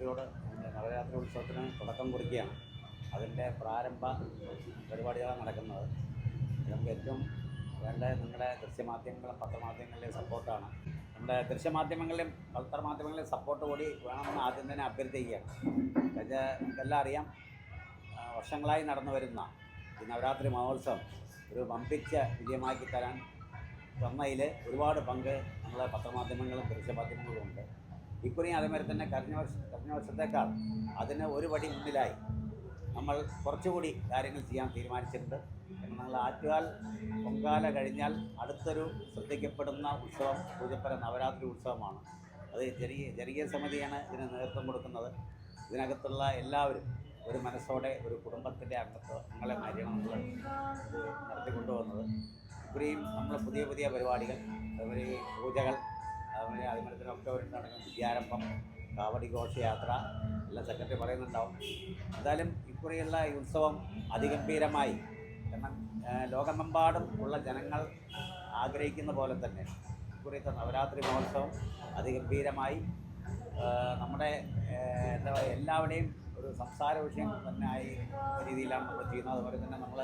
നവരാ നവരാത്രിയോട് നവരാത്രി ഉത്സവത്തിന് തുടക്കം കുറിക്കുകയാണ്. അതിന്റെ പ്രാരംഭ പരിപാടികളാണ് നടക്കുന്നത്. നമുക്ക് ഏറ്റവും വേണ്ട നിങ്ങളുടെ ദൃശ്യമാധ്യമങ്ങളും പത്രമാധ്യമങ്ങളുടെയും സപ്പോർട്ടാണ്. നമ്മുടെ ദൃശ്യമാധ്യമങ്ങളിലും പത്രമാധ്യമങ്ങളിലും സപ്പോർട്ട് കൂടി വേണമെന്ന് ആദ്യം തന്നെ അഭ്യർത്ഥിക്കുകയാണ്. നമുക്കെല്ലാം അറിയാം. വർഷങ്ങളായി നടന്നു വരുന്ന ഈ നവരാത്രി മഹോത്സവം ഒരു വമ്പിച്ച വിജയമാക്കി തരാൻ തന്നയിൽ ഒരുപാട് പങ്ക് നമ്മളെ പത്രമാധ്യമങ്ങളും ദൃശ്യമാധ്യമങ്ങളും ഉണ്ട് ഇക്കുറിയും അതേമാതിരി തന്നെ കഴിഞ്ഞ വർഷം കഴിഞ്ഞ വർഷത്തേക്കാൾ അതിന് ഒരു പടി മുന്നിലായി. നമ്മൾ കുറച്ചുകൂടി കാര്യങ്ങൾ ചെയ്യാൻ തീരുമാനിച്ചിട്ടുണ്ട്. നമ്മൾ ആറ്റുകാൽ പൊങ്കാല കഴിഞ്ഞാൽ അടുത്തൊരു ശ്രദ്ധിക്കപ്പെടുന്ന ഉത്സവം പൂജപ്പര നവരാത്രി ഉത്സവമാണ്. അത് ജനീയ ജനകീയ സമിതിയാണ് ഇതിന് നേതൃത്വം കൊടുക്കുന്നത്. ഇതിനകത്തുള്ള എല്ലാവരും ഒരു മനസ്സോടെ ഒരു കുടുംബത്തിന്റെ അംഗത്വങ്ങളെ മാതിരിയാണ് നമ്മൾ നടത്തിക്കൊണ്ടുപോകുന്നത്. ഇപ്പോഴും നമ്മൾ പുതിയ പുതിയ പരിപാടികൾ അതുപോലെ പൂജകൾ അതുപോലെ അതുപോലെ തന്നെ ഒക്ടോബറിൽ നടക്കുന്ന വിദ്യാരംഭം കാവടി ഘോഷയാത്ര. എല്ലാം സെക്രട്ടറി പറയുന്നുണ്ടാവും. എന്തായാലും ഇക്കുറിയുള്ള ഈ ഉത്സവം അതിഗംഭീരമായി. കാരണം ലോകമെമ്പാടും ഉള്ള ജനങ്ങൾ ആഗ്രഹിക്കുന്ന പോലെ തന്നെ ഇക്കുറിയത്തെ നവരാത്രി മഹോത്സവം അതിഗംഭീരമായി. നമ്മുടെ എന്താ പറയുക എല്ലാവരുടെയും ഒരു സംസാര വിഷയം തന്നെ ആയി രീതിയിലാണ് നമ്മൾ ചെയ്യുന്നത്. അതുപോലെ തന്നെ നമ്മൾ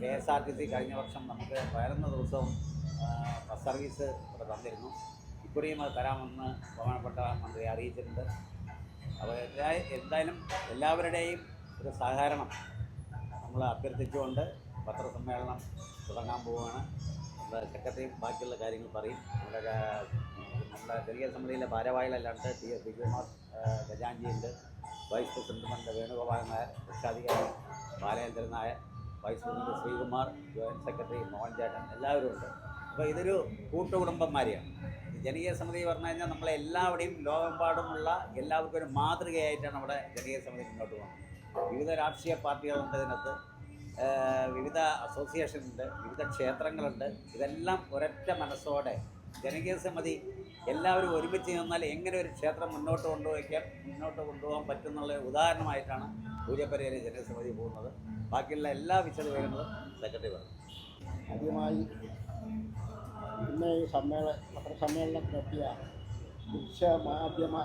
K S R T C കഴിഞ്ഞ വർഷം നമുക്ക് പതിനൊന്ന് ദിവസവും സർവീസ് തന്നിരുന്നു. ഇക്കുറിയും അത് തരാമെന്ന് ബഹുമാനപ്പെട്ട മന്ത്രി അറിയിച്ചിട്ടുണ്ട്. അപ്പോൾ എന്തായാലും എല്ലാവരുടെയും ഒരു സഹകരണം നമ്മൾ അഭ്യർത്ഥിച്ചുകൊണ്ട് പത്രസമ്മേളനം തുടങ്ങാൻ പോവുകയാണ്. നമ്മുടെ സെക്രട്ടറി ബാക്കിയുള്ള കാര്യങ്ങൾ പറയും. നമ്മുടെ നമ്മുടെ ചെറിയ സമിതിയിലെ ഭാരവാഹികളല്ലാണ്ട് ടി എസ് വിജയകുമാർ ഉണ്ട് വൈസ് പ്രസിഡന്റ് മന്ത്രി വേണുഗോപാലൻ നായർ രക്ഷാധികാരി Balachandran Nair vice president Sreekumar joint secretary Mohan ചേട്ടൻ എല്ലാവരും ഉണ്ട്. അപ്പോൾ ഇതൊരു കൂട്ടുകുടുംബന്മാരെയാണ്. ജനകീയ സമിതി പറഞ്ഞു കഴിഞ്ഞാൽ നമ്മളെ എല്ലാവരുടെയും ലോകമെമ്പാടുമുള്ള എല്ലാവർക്കും ഒരു മാതൃകയായിട്ടാണ് നമ്മുടെ ജനകീയ സമിതി മുന്നോട്ട് പോകുന്നത്. വിവിധ രാഷ്ട്രീയ പാർട്ടികളുണ്ട് ഇതിനകത്ത്. വിവിധ അസോസിയേഷനുണ്ട് വിവിധ ക്ഷേത്രങ്ങളുണ്ട്. ഇതെല്ലാം ഒരൊറ്റ മനസ്സോടെ ജനകീയ സമിതി എല്ലാവരും ഒരുമിച്ച് നിന്നാൽ എങ്ങനെ ഒരു ക്ഷേത്രം മുന്നോട്ട് കൊണ്ടുപോയിക്കാൻ മുന്നോട്ട് കൊണ്ടുപോകാൻ പറ്റുന്നുള്ള ഉദാഹരണമായിട്ടാണ് പൂജപ്പരയിലെ ജനകീയ സമിതി പോകുന്നത്. ബാക്കിയുള്ള എല്ലാ വിശദവിവരങ്ങളും സെക്രട്ടറി പറഞ്ഞു. ആദ്യമായി ഇന്ന് ഈ സമ്മേളന പത്രസമ്മേളനത്തിനെത്തിയ ദൃശ്യമാധ്യമ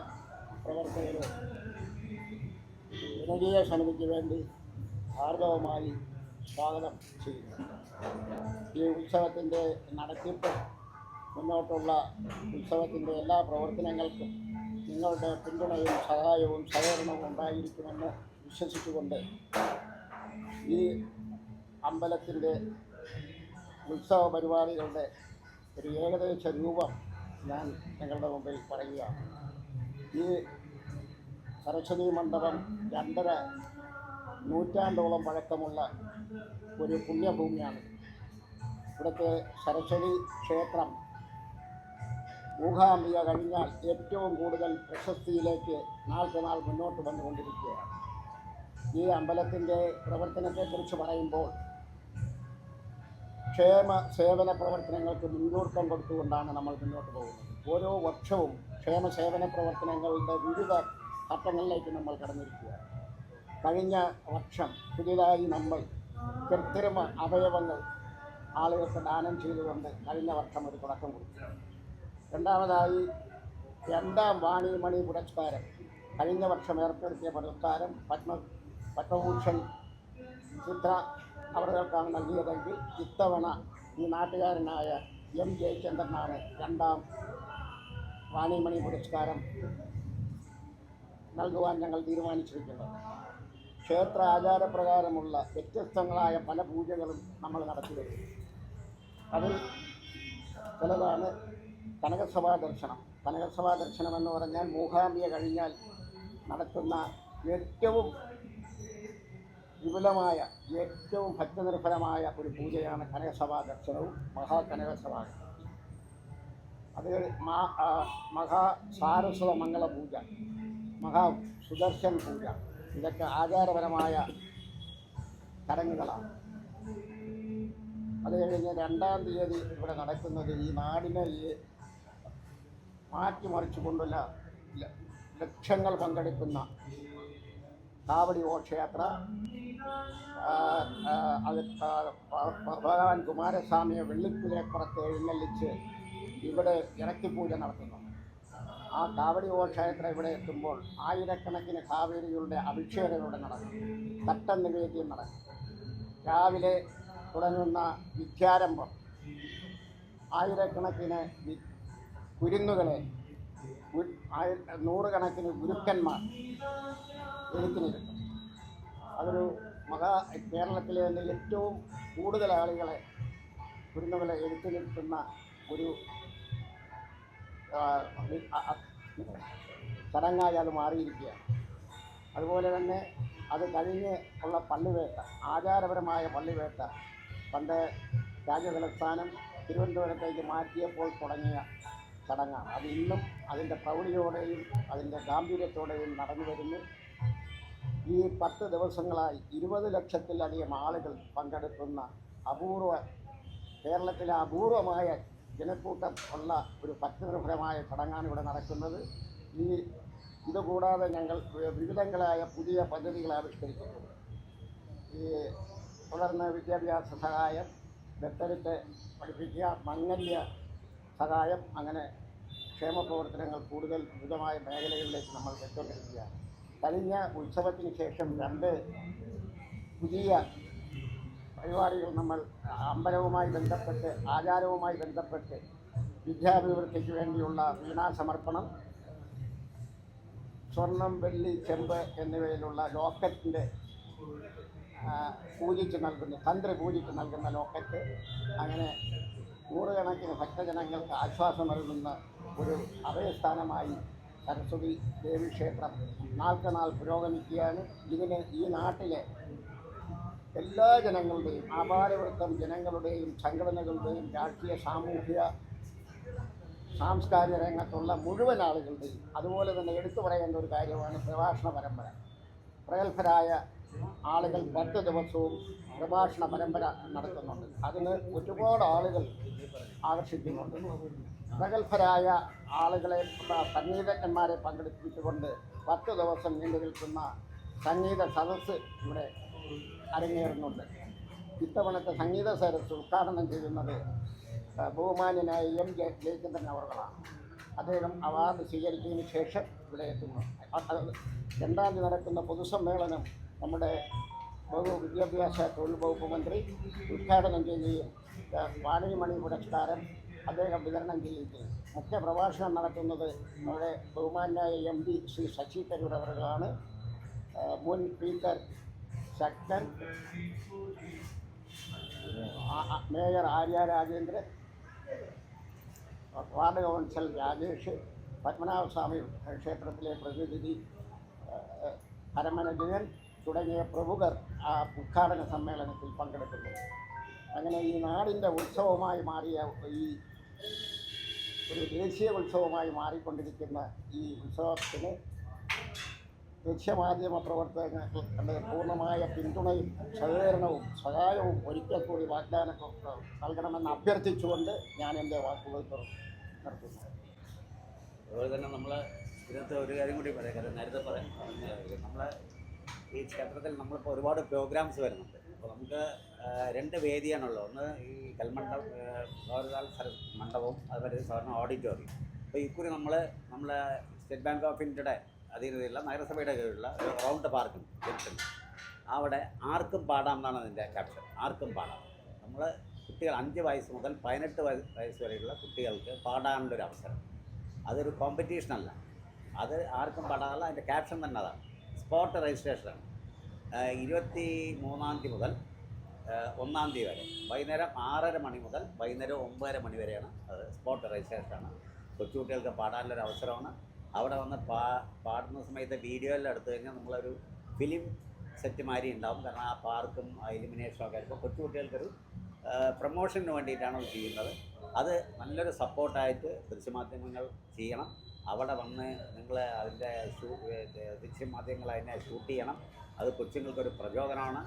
പ്രവർത്തകരും ജനകീയ സമിതിക്ക് വേണ്ടി ഭാർഗവമായി സ്വാഗതം ചെയ്യുന്നു. ഈ ഉത്സവത്തിന്റെ നടത്തിപ്പ് മുന്നോട്ടുള്ള ഉത്സവത്തിന്റെ എല്ലാ പ്രവർത്തനങ്ങൾക്കും നിങ്ങളുടെ പിന്തുണയും സഹായവും സഹകരണവും ഉണ്ടായിരിക്കുമെന്ന് വിശ്വസിച്ചുകൊണ്ട് ഈ അമ്പലത്തിന്റെ ഉത്സവ പരിപാടികളുടെ ഒരു ഏകദേശ രൂപം ഞാൻ നിങ്ങളുടെ മുമ്പിൽ പറയുകയാണ്. ഈ സരസ്വതി മണ്ഡപം രണ്ടര നൂറ്റാണ്ടോളം പഴക്കമുള്ള ഒരു പുണ്യഭൂമിയാണ്. ഇവിടുത്തെ സരസ്വതി ക്ഷേത്രം മൂകാംബിക കഴിഞ്ഞാൽ ഏറ്റവും കൂടുതൽ പ്രശസ്തിയിലേക്ക് നാൾക്ക് നാൾ മുന്നോട്ട് വന്നുകൊണ്ടിരിക്കുകയാണ്. ഈ അമ്പലത്തിന്റെ പ്രവർത്തനത്തെക്കുറിച്ച് പറയുമ്പോൾ ക്ഷേമ സേവന പ്രവർത്തനങ്ങൾക്ക് മുൻതൂക്കം കൊടുത്തുകൊണ്ടാണ് നമ്മൾ മുന്നോട്ട് പോകുന്നത്. ഓരോ വർഷവും ക്ഷേമ സേവന പ്രവർത്തനങ്ങളുടെ വിവിധ ഘട്ടങ്ങളിലേക്ക് നമ്മൾ കടന്നിരിക്കുകയാണ്. കഴിഞ്ഞ വർഷം പുതിയതായി നമ്മൾ കൃത്രിമ അവയവങ്ങൾ ആളുകൾക്ക് ദാനം ചെയ്തുകൊണ്ട് കഴിഞ്ഞ വർഷം ഒരു തുടക്കം കൊടുത്തു രണ്ടാമതായി രണ്ടാം വാണിമണി പുരസ്കാരം. കഴിഞ്ഞ വർഷം ഏർപ്പെടുത്തിയ പുരസ്കാരം പത്മ പത്മഭൂഷൺ ചിത്ര അവർക്കാണ് നൽകിയതെങ്കിൽ ഇത്തവണ ഈ നാട്ടുകാരനായ എം ജയചന്ദ്രനാണ് രണ്ടാം വാണിമണി പുരസ്കാരം നൽകുവാൻ ഞങ്ങൾ തീരുമാനിച്ചിരിക്കുന്നത്. ക്ഷേത്ര ആചാരപ്രകാരമുള്ള വ്യത്യസ്തങ്ങളായ പല പൂജകളും നമ്മൾ നടത്തിവരുന്നു. അതിൽ ചിലതാണ് കനകസഭാ ദർശനം. കനകസഭാ ദർശനം എന്ന് പറഞ്ഞാൽ മൂകാംബിക കഴിഞ്ഞാൽ നടത്തുന്ന ഏറ്റവും വിപുലമായ ഏറ്റവും ഭക്തനിർഭരമായ ഒരു പൂജയാണ് കനകസഭാ ദർശനവും മഹാകനകസഭാ അത് മഹാ സാരസ്വത മംഗള പൂജ മഹാ സുദർശൻ പൂജ. ഇതൊക്കെ ആചാരപരമായ ചടങ്ങുകളാണ്. അത് കഴിഞ്ഞ് രണ്ടാം തീയതി ഇവിടെ നടക്കുന്നത് ഈ നാടിനെ ഈ മാറ്റിമറിച്ചു കൊണ്ടുള്ള ലക്ഷങ്ങൾ പങ്കെടുക്കുന്ന കാവടി ഘോഷയാത്ര അത് ഭഗവാൻ കുമാരസ്വാമിയെ വെള്ളിക്കുതിരപ്പുറത്ത് എഴുന്നള്ളിച്ച് ഇവിടെ ഇറക്കിപ്പൂജ നടത്തുന്നു. ആ കാവടി ഘോഷയാത്ര ഇവിടെ എത്തുമ്പോൾ ആയിരക്കണക്കിന് കാവേരികളുടെ അഭിഷേകം ഇവിടെ നടക്കും തട്ട നിവേദ്യം നടക്കും രാവിലെ തുടങ്ങുന്ന വിദ്യാരംഭം ആയിരക്കണക്കിന് കുരുന്നുകളെ നൂറുകണക്കിന് ഗുരുക്കന്മാർ എഴുത്തിനിരുത്തും അതൊരു മഹാ കേരളത്തിലെ തന്നെ ഏറ്റവും കൂടുതൽ ആളുകളെ കുരുന്നുകളെ നിൽക്കുന്ന ഒരു ചടങ്ങായി അത് മാറിയിരിക്കുകയാണ്. അതുപോലെ തന്നെ അത് കഴിഞ്ഞ് ഉള്ള പള്ളിവേട്ട ആചാരപരമായ പള്ളിവേട്ട പണ്ട് രാജതലസ്ഥാനം തിരുവനന്തപുരത്തേക്ക് മാറ്റിയപ്പോൾ തുടങ്ങിയ ചടങ്ങാണ്. അത് ഇന്നും അതിന്റെ പ്രൗഢിയോടെയും അതിന്റെ ഗാംഭീര്യത്തോടെയും നടന്നു വരുന്നു. ഈ പത്ത് ദിവസങ്ങളായി ഇരുപത് ലക്ഷത്തിലധികം ആളുകൾ പങ്കെടുക്കുന്ന അപൂർവ കേരളത്തിലെ അപൂർവമായ ജനക്കൂട്ടം ഉള്ള ഒരു ഭക്തിനിർഭരമായ ചടങ്ങാണ് ഇവിടെ നടക്കുന്നത്. ഈ ഇതുകൂടാതെ ഞങ്ങൾ വിവിധങ്ങളായ പുതിയ പദ്ധതികൾ ആവിഷ്കരിച്ചിട്ടുണ്ട്. ഈ തുടർന്ന് വിദ്യാഭ്യാസ സഹായം ദത്തെടുത്ത് പഠിപ്പിക്കുക മംഗല്യ സഹായം അങ്ങനെ ക്ഷേമ പ്രവർത്തനങ്ങൾ കൂടുതൽ വിവിധമായ മേഖലകളിലേക്ക് നമ്മൾ വെച്ചുകൊണ്ടിരിക്കുകയാണ് കഴിഞ്ഞ ഉത്സവത്തിന് ശേഷം രണ്ട് പുതിയ പരിപാടികൾ നമ്മൾ അമ്പലവുമായി ബന്ധപ്പെട്ട് ആചാരവുമായി ബന്ധപ്പെട്ട് വിദ്യാഭിവൃദ്ധിക്ക് വേണ്ടിയുള്ള വീണാസമർപ്പണം സ്വർണം വെള്ളി ചെമ്പ് എന്നിവയിലുള്ള ലോക്കറ്റിന്റെ പൂജിച്ച് നൽകുന്ന തന്ത്രി പൂജിച്ച് നൽകുന്ന ലോക്കറ്റ്. അങ്ങനെ നൂറുകണക്കിന് ഭക്തജനങ്ങൾക്ക് ആശ്വാസം നൽകുന്ന ഒരു അഭയസ്ഥാനമായി സരസ്വതി ദേവി ക്ഷേത്രം നാൾക്കുനാൾ പുരോഗമിക്കുകയാണ്. ഇതിന് ഈ നാട്ടിലെ എല്ലാ ജനങ്ങളുടെയും ആപാരവൃത്തം ജനങ്ങളുടെയും സംഘടനകളുടെയും രാഷ്ട്രീയ സാമൂഹ്യ സാംസ്കാരിക രംഗത്തുള്ള മുഴുവൻ ആളുകളുടെയും അതുപോലെ തന്നെ എടുത്തു പറയേണ്ട ഒരു കാര്യമാണ് പ്രഭാഷണ പരമ്പര. പ്രഗത്ഭരായ ആളുകൾ പത്ത് ദിവസവും പ്രഭാഷണ പരമ്പര നടത്തുന്നുണ്ട്. അതിന് ഒരുപാട് ആളുകൾ ആകർഷിക്കുന്നുണ്ട്. പ്രഗത്ഭരായ ആളുകളെ സംഗീതജ്ഞന്മാരെ പങ്കെടുപ്പിച്ചുകൊണ്ട് പത്ത് ദിവസം നീണ്ടു നിൽക്കുന്ന സംഗീത സദസ്സ് ഇവിടെ അരങ്ങേറുന്നുണ്ട്. ഇത്തവണത്തെ സംഗീത സദസ്സ് ഉദ്ഘാടനം ചെയ്യുന്നത് ബഹുമാന്യനായ എം ജെ ജയചന്ദ്രൻ അവർകളാണ് അദ്ദേഹം അവാർഡ് സ്വീകരിച്ചതിന് ശേഷം ഇവിടെ എത്തുന്നു. രണ്ടാം തീയതി നടക്കുന്ന പൊതുസമ്മേളനം നമ്മുടെ ബഹു വിദ്യാഭ്യാസ തൊഴിൽ വകുപ്പ് മന്ത്രി ഉദ്ഘാടനം ചെയ്യുകയും വാണിമണി പുരസ്കാരം അദ്ദേഹം വിതരണം ചെയ്തിരിക്കുന്നത് മുഖ്യ പ്രഭാഷണം നടത്തുന്നത് നമ്മുടെ ബഹുമാനായ എം പി ശ്രീ ശശി തരൂർ അവർക്കാണ് മുൻ speaker Sakthan mayor Arya Rajendran ward council Rajesh Padmanabhaswamy ക്ഷേത്രത്തിലെ പ്രതിനിധി പരമനജയൻ തുടങ്ങിയ പ്രമുഖർ ആ ഉദ്ഘാടന സമ്മേളനത്തിൽ പങ്കെടുക്കുന്നു. അങ്ങനെ ഈ നാടിന്റെ ഉത്സവമായി മാറിയ ഈ ഒരു ദേശീയ ഉത്സവമായി മാറിക്കൊണ്ടിരിക്കുന്ന ഈ ഉത്സവത്തിന് ദൃശ്യമാധ്യമ പ്രവർത്തകരുടെ പൂർണമായ പിന്തുണയും സഹകരണവും സഹായവും ഒരിക്കൽ കൂടി വാഗ്ദാനം നൽകണമെന്ന് അഭ്യർത്ഥിച്ചുകൊണ്ട് ഞാൻ എന്റെ വാക്കുകൾ നടത്തുന്നു അതുപോലെ തന്നെ നമ്മൾ ഇതിനകത്ത് ഒരു കാര്യം കൂടി പറയാം. നേരത്തെ പറയാം. നമ്മളെ ഈ ക്ഷേത്രത്തിൽ നമ്മളിപ്പോൾ ഒരുപാട് പ്രോഗ്രാംസ് വരുന്നുണ്ട്. അപ്പോൾ നമുക്ക് രണ്ട് വേദിയാണുള്ളത്. ഒന്ന് ഈ കൽമണ്ഡപം ഗൗരതാൽ സര മണ്ഡപവും അതുപോലെ സാധാരണ ഓഡിറ്റോറിയം അപ്പോൾ ഇക്കുറി നമ്മൾ നമ്മൾ സ്റ്റേറ്റ് ബാങ്ക് ഓഫ് ഇന്ത്യയുടെ അധീനതയുള്ള നഗരസഭയുടെ കീഴിലുള്ള ഒരു റൗണ്ട് പാർക്ക് ജംഗ്ഷൻ അവിടെ ആർക്കും പാടാം എന്നാണ് അതിന്റെ ക്യാപ്ഷൻ ആർക്കും പാടാം. നമ്മൾ കുട്ടികൾ അഞ്ച് വയസ്സ് മുതൽ പതിനെട്ട് വയ- വയസ്സ് വരെയുള്ള കുട്ടികൾക്ക് പാടാനുള്ള ഒരു അവസരം. അതൊരു കോമ്പറ്റീഷനല്ല അത് ആർക്കും പാടാനുള്ള അതിന്റെ ക്യാപ്ഷൻ തന്നെ അതാണ്. സ്പോട്ട് രജിസ്ട്രേഷനാണ് ഇരുപത്തി മൂന്നാം തീയതി മുതൽ ഒന്നാം തീയതി വരെ. വൈകുന്നേരം ആറര മണി മുതൽ വൈകുന്നേരം ഒമ്പതര മണി വരെയാണ് അത് സ്പോട്ട് രജിസ്ട്രേഷനാണ് കൊച്ചുകുട്ടികൾക്ക് പാടാനുള്ളൊരു അവസരമാണ്. അവിടെ വന്ന് പാ പാടുന്ന സമയത്ത് വീഡിയോയിൽ എടുത്തു കഴിഞ്ഞാൽ നമ്മളൊരു ഫിലിം സെറ്റ് മാതിരി ഉണ്ടാവും. കാരണം ആ പാർക്കും ആ ഇലിമിനേഷനും ഒക്കെ ആയിരിക്കും കൊച്ചുകുട്ടികൾക്കൊരു പ്രൊമോഷന് വേണ്ടിയിട്ടാണ് അത് ചെയ്യുന്നത്. അത് നല്ലൊരു സപ്പോർട്ടായിട്ട് ദൃശ്യമാധ്യമങ്ങൾ ചെയ്യണം. അവിടെ വന്ന് നിങ്ങൾ അതിന്റെ ദൃശ്യമാധ്യമങ്ങൾ അതിനെ ഷൂട്ട് ചെയ്യണം. അത് കൊച്ചുങ്ങൾക്കൊരു പ്രചോദനമാണ്.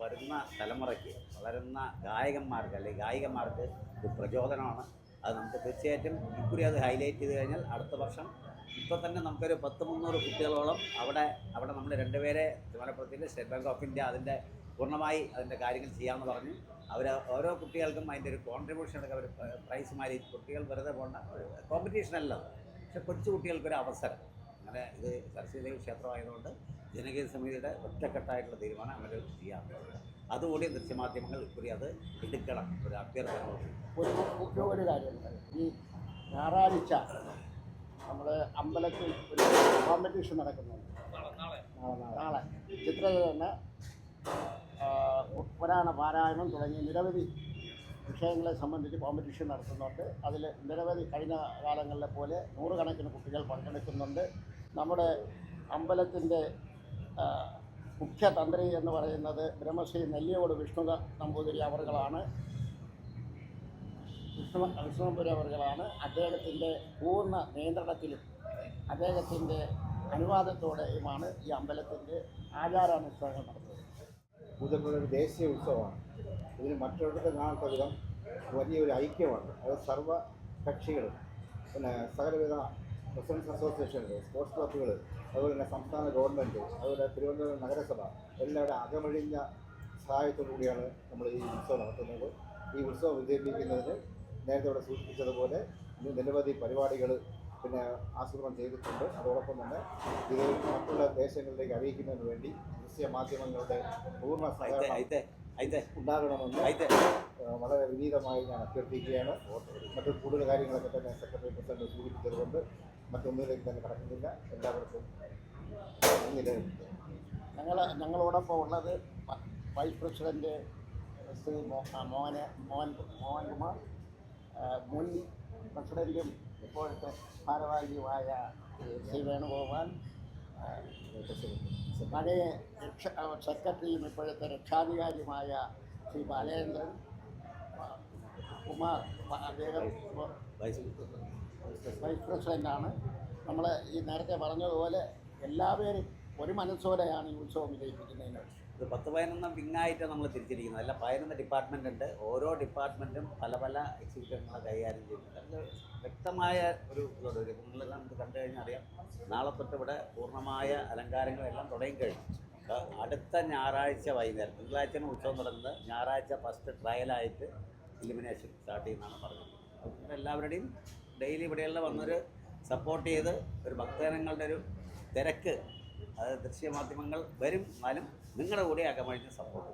വരുന്ന തലമുറയ്ക്ക് വളരുന്ന ഗായകന്മാർക്ക് അല്ലെങ്കിൽ ഗായികമാർക്ക് ഒരു പ്രചോദനമാണ്. അത് നമുക്ക് തീർച്ചയായിട്ടും ഇക്കുറി അത് ഹൈലൈറ്റ് ചെയ്ത് കഴിഞ്ഞാൽ അടുത്ത വർഷം ഇപ്പോൾ തന്നെ നമുക്കൊരു പത്ത് മുന്നൂറ് കുട്ടികളോളം അവിടെ അവിടെ നമ്മൾ രണ്ടുപേരെ മലപ്പുറത്തിൽ സ്റ്റേറ്റ് ബാങ്ക് ഓഫ് ഇന്ത്യ അതിന്റെ പൂർണമായി അതിന്റെ കാര്യങ്ങൾ ചെയ്യാമെന്ന് പറഞ്ഞു. അവർ ഓരോ കുട്ടികൾക്കും അതിന്റെ ഒരു കോൺട്രിബ്യൂഷൻ എടുക്കുക ഒരു പ്രൈസ് മാതിരി കുട്ടികൾ വെറുതെ പോകേണ്ട കോമ്പറ്റീഷൻ അല്ല പക്ഷെ കൊച്ചു കുട്ടികൾക്കൊരു അവസരം. അങ്ങനെ ഇത് സരസ്വതി ക്ഷേത്രമായതുകൊണ്ട് ജനകീയ സമിതിയുടെ ഒറ്റക്കെട്ടായിട്ടുള്ള തീരുമാനം അവർ ചെയ്യാത്തത് അതുകൂടി ദൃശ്യമാധ്യമങ്ങൾ ഇക്കുറി അത് എടുക്കണം ഒരു അഭ്യർത്ഥന. ഒരു ഒരു ഒരു കാര്യമുണ്ട് ഈ ഞായറാഴ്ച നമ്മൾ അമ്പലത്തിൽ ഒരു കോമ്പറ്റീഷൻ നടക്കുന്നുണ്ട്. നാളെ. ചിത്രരചന പുരാണ പാരായണം തുടങ്ങി നിരവധി വിഷയങ്ങളെ സംബന്ധിച്ച് കോമ്പറ്റീഷൻ നടത്തുന്നുണ്ട്. അതിൽ നിരവധി കഴിഞ്ഞ കാലങ്ങളിലെ പോലെ നൂറുകണക്കിന് കുട്ടികൾ പങ്കെടുക്കുന്നുണ്ട്. നമ്മുടെ അമ്പലത്തിന്റെ ആ, മുഖ്യ തന്ത്രി എന്ന് പറയുന്നത് ബ്രഹ്മശ്രീ നെല്ലിയോട് വിഷ്ണു നമ്പൂതിരി അവർകളാണ് വിഷ്ണു വിഷ്ണുപുരി അവർകളാണ് അദ്ദേഹത്തിന്റെ പൂർണ നിയന്ത്രണത്തിലും അദ്ദേഹത്തിന്റെ അനുവാദത്തോടെയുമാണ് ഈ അമ്പലത്തിന്റെ ആചാരാനുഷ്ഠാനം നടത്തുന്നത്. പൂജപ്പുഴ ദേശീയ ഉത്സവമാണ്. ഇതിന് മറ്റൊരിടത്ത് കാണാത്ത വിധം വലിയൊരു ഐക്യമാണ്. അത് സർവ കക്ഷികളും പിന്നെ സകലവിധ പ്രസിഡൻസ് അസോസിയേഷനുകൾ സ്പോർട്സ് ക്ലബ്ബുകൾ അതുപോലെ തന്നെ സംസ്ഥാന ഗവൺമെന്റ് അതുപോലെ തിരുവനന്തപുരം നഗരസഭ എല്ലാവരുടെ അകമഴിഞ്ഞ സഹായത്തോടു കൂടിയാണ് നമ്മൾ ഈ ഉത്സവം നടത്തുന്നത്. ഈ ഉത്സവം വിജയിപ്പിക്കുന്നതിന് നേരത്തെ ഇവിടെ സൂചിപ്പിച്ചതുപോലെ നിരവധി പരിപാടികൾ പിന്നെ ആസൂത്രണം ചെയ്തിട്ടുണ്ട്. അതോടൊപ്പം തന്നെ ഇത് മറ്റുള്ള ദേശങ്ങളിലേക്ക് അറിയിക്കുന്നതിന് വേണ്ടി ദൃശ്യ മാധ്യമങ്ങളുടെ പൂർണ സഹായം സഹകരണം അയിത്തെ ഉണ്ടാകണമെന്ന് അയിത്തെ വളരെ വിനീതമായി ഞാൻ അഭ്യർത്ഥിക്കുകയാണ്. മറ്റു കൂടുതൽ കാര്യങ്ങളൊക്കെ തന്നെ സെക്രട്ടറി പ്രസിഡന്റ് സൂചിപ്പിച്ചതുകൊണ്ട് മറ്റൊന്നിലേക്ക് തന്നെ കടക്കുന്നില്ല. എല്ലാവർക്കും. ഞങ്ങൾ ഞങ്ങളോടൊപ്പം ഉള്ളത് വൈസ് പ്രസിഡന്റ് ശ്രീ മോഹന മോഹൻ മോഹൻകുമാർ മുൻ പ്രസിഡന്റും ഇപ്പോഴത്തെ ഭാരവാഹിയുമായ ശ്രീ വേണുഗോപാൽ പഴയ രക്ഷ സെക്രട്ടറിയും ഇപ്പോഴത്തെ രക്ഷാധികാരിയുമായ ശ്രീ ബാലേന്ദ്രൻ കുമാർ അദ്ദേഹം വൈസ് പ്രസിഡന്റാണ് നമ്മൾ ഈ നേരത്തെ പറഞ്ഞതുപോലെ എല്ലാവരും ഒരു മനസ്സോടെയാണ് ഈ ഉത്സവം വിജയിപ്പിക്കുന്നതിന്. ഇത് പത്ത് പതിനൊന്ന് വിങ്ങായിട്ട് നമ്മൾ തിരിച്ചിരിക്കുന്നത് അല്ല പതിനൊന്ന് ഡിപ്പാർട്ട്മെന്റ് ഉണ്ട്. ഓരോ ഡിപ്പാർട്ട്മെന്റും പല പല എക്സിബിഷനുകൾ കൈകാര്യം ചെയ്യുന്നുണ്ട് വ്യക്തമായ ഒരു ഇതുണ്ട്. ഒരു നിങ്ങളെല്ലാം നമുക്ക് കണ്ടു കഴിഞ്ഞാൽ അറിയാം. നാളെ തൊട്ട് ഇവിടെ പൂർണമായ അലങ്കാരങ്ങളെല്ലാം തുടങ്ങിക്കഴിഞ്ഞു കഴിഞ്ഞു. അടുത്ത ഞായറാഴ്ച വൈകുന്നേരം തിങ്കളാഴ്ചയാണ് ഉത്സവം തുടങ്ങുന്നത് ഞായറാഴ്ച ഫസ്റ്റ് ട്രയലായിട്ട് ഇലിമിനേഷൻ സ്റ്റാർട്ട് ചെയ്യുന്നതാണ് പറഞ്ഞത്. അതുകൊണ്ട് എല്ലാവരുടെയും ഡെയിലി ഇവിടെയുള്ള വന്നൊരു സപ്പോർട്ട് ചെയ്ത് ഒരു ഭക്തജനങ്ങളുടെ ഒരു തിരക്ക് അത് ദൃശ്യമാധ്യമങ്ങൾ വരും എന്നാലും നിങ്ങളുടെ കൂടെ അകമഴിഞ്ഞ് സപ്പോർട്ട്